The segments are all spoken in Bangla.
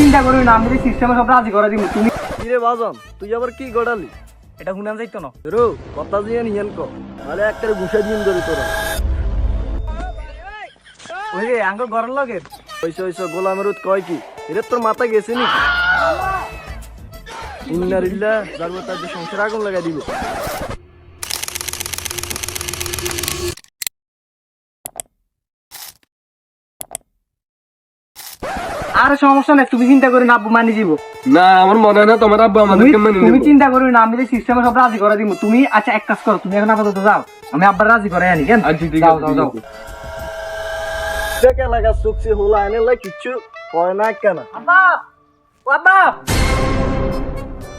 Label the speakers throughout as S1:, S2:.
S1: চিন্তা করি না আমি সিস্টেমে সব রাজি করে দিব তুমি
S2: কিরে বাজন তুই আবার কি গড়ালি?
S1: এটা শুনান যাইতো না।
S2: রো কথা দিয়ে নিয়েন ক তাহলে একটা ঘুষে দিন ধরে তোরা।
S1: ওই যে আঙ্গ ঘরের লগে?
S2: ওইসে ওইসে গোলামের উৎ কয় কি? এর তোর মাথা গেছে নি? ইন্নারিল্লাহ যার তার সংসার আগুন লাগাই দিব।
S1: আর সমস্যা নাই তুমি চিন্তা করি না আব্বু মানি দিব।
S3: না আমার মনে হয় না তোমার আব্বা
S1: তুমি
S3: আমাদেরকে মেনে
S1: তুমি চিন্তা করি না আমি সিস্টেমে সব রাজি করে দিব। তুমি আচ্ছা এক কাজ করো তুমি এখন আপাতত যাও। আমি আব্বার রাজি করে আনি কেন?
S3: আচ্ছা ঠিক
S1: যাও
S3: আছে
S1: যাও যাও।
S2: দেখ এলাকা চুকছি হলো আইনে লাই কিচ্ছু কয় না কেন?
S1: আব্বা! ও আব্বা!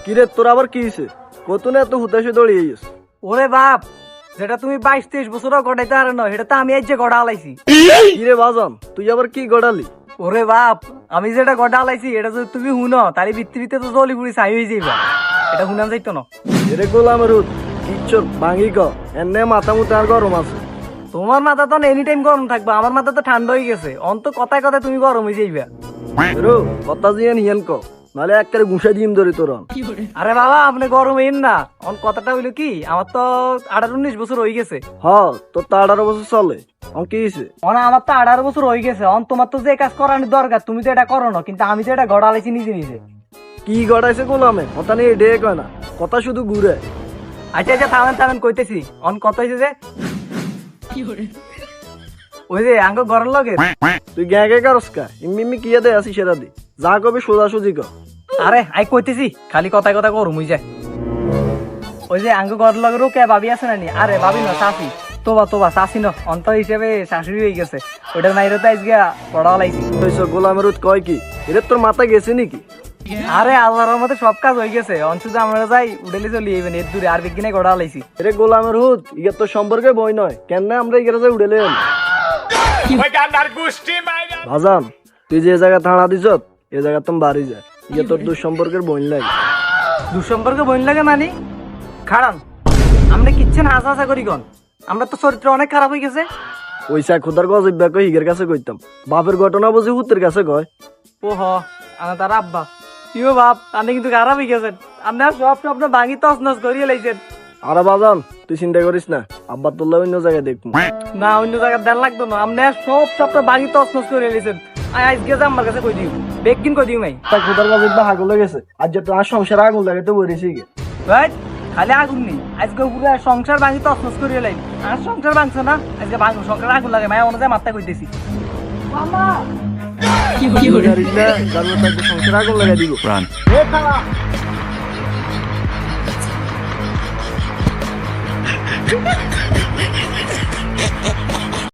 S2: কিরে তোর আবার কি হয়েছে কত না এত হুতাশে দৌড়িয়ে গেছে
S1: ওরে বাপ যেটা তুমি বাইশ তেইশ বছরও গড়াইতে আর নয় সেটা তো আমি এই যে গড়া আলাইছি
S2: কিরে বাজন তুই আবার কি গড়ালি?
S1: ওরে বাপ আমি যেটা গড়া আলাইছি এটা যদি তুমি শুনো তাহলে ভিত্তিতে তো জলি পুরি চাই হয়ে যাইবা। এটা শুনান যাইতো না।
S2: এরে গোলাম রুদ কিচ্ছর ভাঙি ক এনে মাথা মুথা আর গরম আছে।
S1: তোমার মাথা তো এনি টাইম গরম থাকবে আমার মাথা তো ঠান্ডা হয়ে গেছে। অন্ত কথায় কথায় তুমি গরম হয়ে যাইবা
S2: কথা দিয়ে নিয়েন ক। নাহলে একটা ঘুষে দিম ধরে তোর
S1: আরে বাবা আপনি গরম হইন না। অন কথাটা হইল কি আমার তো আঠারো উনিশ বছর হয়ে গেছে।
S2: হ তোর তো আঠারো বছর চলে। অন কি হয়েছে
S1: অন আমার তো আঠারো বছর হয়ে গেছে। অন তোমার তো যে কাজ করানোর দরকার তুমি তো এটা করো না। কিন্তু আমি তো এটা গড়া আলাইছি নিজে নিজে।
S2: কি গড়াইছে গোলামে? কথা নিয়ে ডে কয় না। কথা শুধু ঘুরে।
S1: আচ্ছা আচ্ছা থামেন থামেন কইতেছি। অন কত হয়েছে যে ওই যে আঙ্গ ঘরের লগে।
S2: তুই গ্যাঁ গ্যাঁ কারস কা ইম্মি কিয়া দে আসি সেরা দি। যা কবি সোজা সুজি ক।
S1: আরে আই কইতেছি খালি কথায় কথা গরম হয়ে যায় ওই যে আঙ্গ ঘরের লগে কে ভাবি আছে না নি আরে ভাবি না শাসি তোবা তোবা শাসি ন অন্ত হিসেবে শাশুড়ি হয়ে গেছে। ওটার নাইরে তো আজকে পড়া লাইছি
S2: কইছো গোলামের কয় কি এরে তোর মাথা গেছে নাকি?
S1: আরে আল্লাহর মধ্যে সব কাজ হয়ে গেছে। অঞ্চুতে আমরা যাই উডেলে চলি যাবেন এর দূরে আর বিজ্ঞানে গড়া লাইছি
S2: এরে গোলামের হুত ইগা তোর সম্পর্কে বই নয় কেন আমরা ইগা যাই উড়েলে ভাজান তুই যে জায়গা থানা দিছ এ জায়গা তুমি বাড়ি যা ইগা তোর দুঃ সম্পর্কের বই লাগে।
S1: দুঃসম্পর্কে বইন লাগে মানে? খাড়ান। আমরা কিচ্ছেন হাসা হাসা করি গন আমরা তো চরিত্র অনেক খারাপ হয়ে গেছে।
S2: ওইসা খোদার গজব ব্যাক হিগের কাছে কইতাম। বাপের ঘটনা বুঝি হুতের কাছে কয়।
S1: ও হ আমার তার আব্বা। ইও বাপ আপনি কিন্তু খারাপ হয়ে গেছেন। আপনার সব স্বপ্ন ভাঙি তস নস করিয়ে লাইছেন।
S2: আরে বাজান তুই চিন্তা করিস না। আব্বা তোল্লা অন্য জায়গায় দেখব।
S1: না অন্য জায়গায় দেন লাগতো না। আপনার সব স্বপ্ন ভাঙি তস নস করিয়ে লাইছেন। আই আজকে যে আমার কাছে কই দিও বেগিন কই দিও নাই
S2: তা খোদার গজব বা হাগুল গেছে। আর যে তোর সংসার আগুন লাগাতে বলেছি গে
S1: রাইট খালি আগুন নেই। আজকে পুরো সংসার ভাঙি তস নস করিয়ে লাইন আর সংসার ভাঙছে না আজকে ভাঙ সংসার আগুন লাগে মায়া অনুযায়ী মাত্রা কইতেছি।
S2: সংসার আগুন লাগাই দিব।
S4: Run.
S2: এ খালা